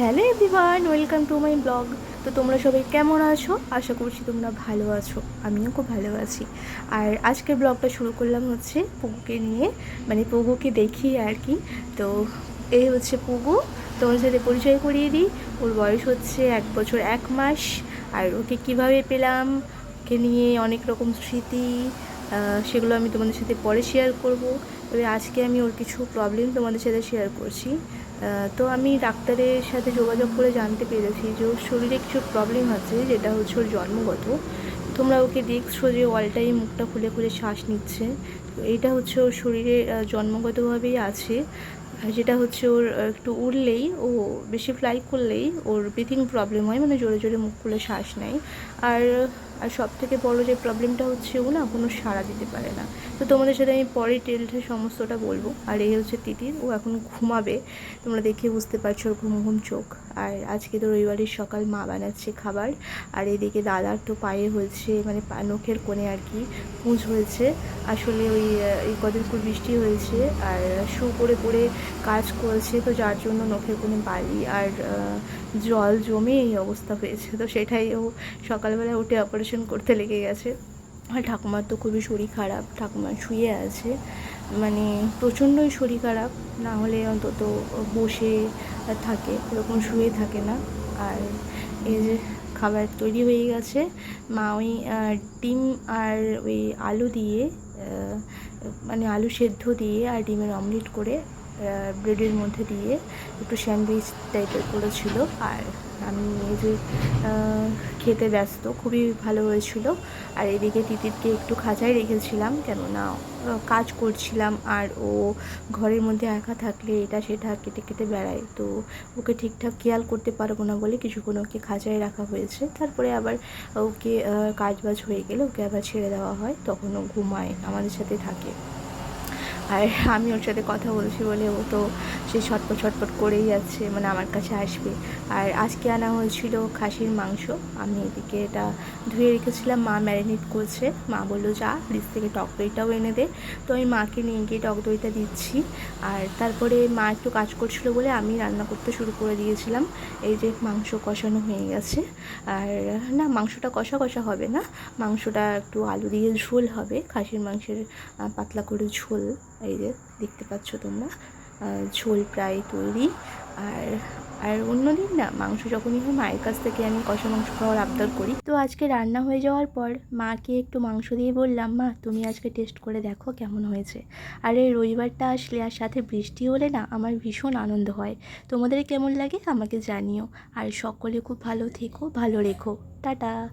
Hello everyone, welcome to my blog. তো তোমরা সবাই কেমন আছো? আশা করছি তোমরা ভালো আছো, আমিও খুব ভালো আছি। আর আজকের ব্লগটা শুরু করলাম হচ্ছে পুগুকে নিয়ে মানে পুগুকে দেখি আর কি। তো এই হচ্ছে পুগু তোমার সাথে পরিচয় করিয়ে দিই। ওর বয়স হচ্ছে এক বছর এক মাস, আর ওকে কীভাবে পেলাম, ওকে নিয়ে অনেক রকম স্মৃতি সেগুলো আমি তোমাদের সাথে পরে শেয়ার করব। তবে আজকে আমি ওর কিছু প্রবলেম তোমাদের সাথে শেয়ার করছি। তো আমি ডাক্তারের সাথে যোগাযোগ করে জানতে পেরেছি যে ওর শরীরে কিছু প্রবলেম আছে, যেটা হচ্ছে ওর জন্মগত। তোমরা ওকে দেখছ যে অল টাইম মুখটা খুলে খুলে শ্বাস নিচ্ছে। তো এইটা হচ্ছে ওর শরীরে জন্মগতভাবেই আছে। যেটা হচ্ছে ওর একটু উড়লেই, ও বেশি ফ্লাই করলেই ওর ব্রিথিং প্রবলেম হয় মানে জোরে জোরে মুখ খুলে শ্বাস নেয়। আর আর সব থেকে বড়ো যে প্রবলেমটা হচ্ছে ও না কোনো সাড়া দিতে পারে না। তো তোমাদের সাথে আমি পরে টেলটা সমস্তটা বলব। আর এই হচ্ছে তিতির ও এখন ঘুমাবে, তোমরা দেখে বুঝতে পারছ ঘুম ঘুম চোখ। আর আজকে তো রবিবারের সকাল, মা বানাচ্ছে খাবার। আর এদিকে দাদার তো পায়ে হয়েছে মানে নখের কোণে আর কি পুঁজ হয়েছে। আসলে ওই এই কদিন বৃষ্টি হয়েছে, আর শু করে পরে কাজ করেছে, তো যার জন্য নখের কোণে বালি আর জল জমে এই অবস্থা হয়েছে। তো সেটাই ও সকালবেলা উঠে অপারেশন করতে লেগে গেছে। আর ঠাকুমার তো খুবই শরীর খারাপ, ঠাকুমা শুয়ে আছে। মানে প্রচণ্ডই শরীর খারাপ, না হলে অন্তত বসে থাকে, এরকম শুয়ে থাকে না। আর এই যে খাবার তৈরি হয়ে গেছে, মা ওই ডিম আর ওই আলু দিয়ে মানে আলু সেদ্ধ দিয়ে আর ডিমের অমলেট করে ব্রেডের মধ্যে দিয়ে একটু স্যান্ডউইচ টাইপের করেছিল। আর আমি যে খেতে ব্যস্ত খুবই ভালো হয়েছিল। আর এদিকে তিতিরকে একটু খাঁচায় রেখেছিলাম কেননা কাজ করছিলাম আর ও ঘরের মধ্যে একা থাকলে এটা সেটা কেটে কেটে বেড়ায়। তো ওকে ঠিকঠাক খেয়াল করতে পারব না বলে কিছুক্ষণ ওকে খাঁচায় রাখা হয়েছে। তারপরে আবার ওকে আহ, কাজবাজ হয়ে গেলে ওকে আবার ছেড়ে দেওয়া হয়। তখন ও ঘুমায় আমাদের সাথে থাকে। আর আমি ওর সাথে কথা বলছি বলে ও তো সে ছটপট ছটপট করেই যাচ্ছে মানে আমার কাছে আসবে। আর আজকে আনা হয়েছিল খাসির মাংস, আমি এদিকে এটা ধুয়ে রেখেছিলাম, মা ম্যারিনেট করছে। মা বলল, যা ফ্রিজ থেকে টক দইটাও এনে দে। তো আমি মাকে নিয়ে গিয়ে টক দইটা দিচ্ছি। আর তারপরে মা একটু কাজ করছিল বলে আমি রান্না করতে শুরু করে দিয়েছিলাম। এই যে মাংস কষানো হয়ে গেছে। আর না, মাংসটা কষা কষা হবে না, মাংসটা একটু আলু দিয়ে ঝোল হবে, খাসির মাংসের পাতলা করে ঝোল। এই যে দেখতে পাচ্ছ তোমরা ঝোল প্রায় তৈরি। আর আর অন্যদিন না, মাংস যখনই হয়, মায়ের কাছ থেকে আমি কষা মাংস খাওয়ার আবদার করি। তো আজকে রান্না হয়ে যাওয়ার পর মাকে একটু মাংস দিয়ে বললাম, মা, তুমি আজকে টেস্ট করে দেখো কেমন হয়েছে। আর এই রবিবারটা আসলে আর সাথে বৃষ্টি হলে না, আমার ভীষণ আনন্দ হয়। তোমাদের কেমন লাগে আমাকে জানিও। আর সকলে খুব ভালো থেকো, ভালো রেখো। টাটা।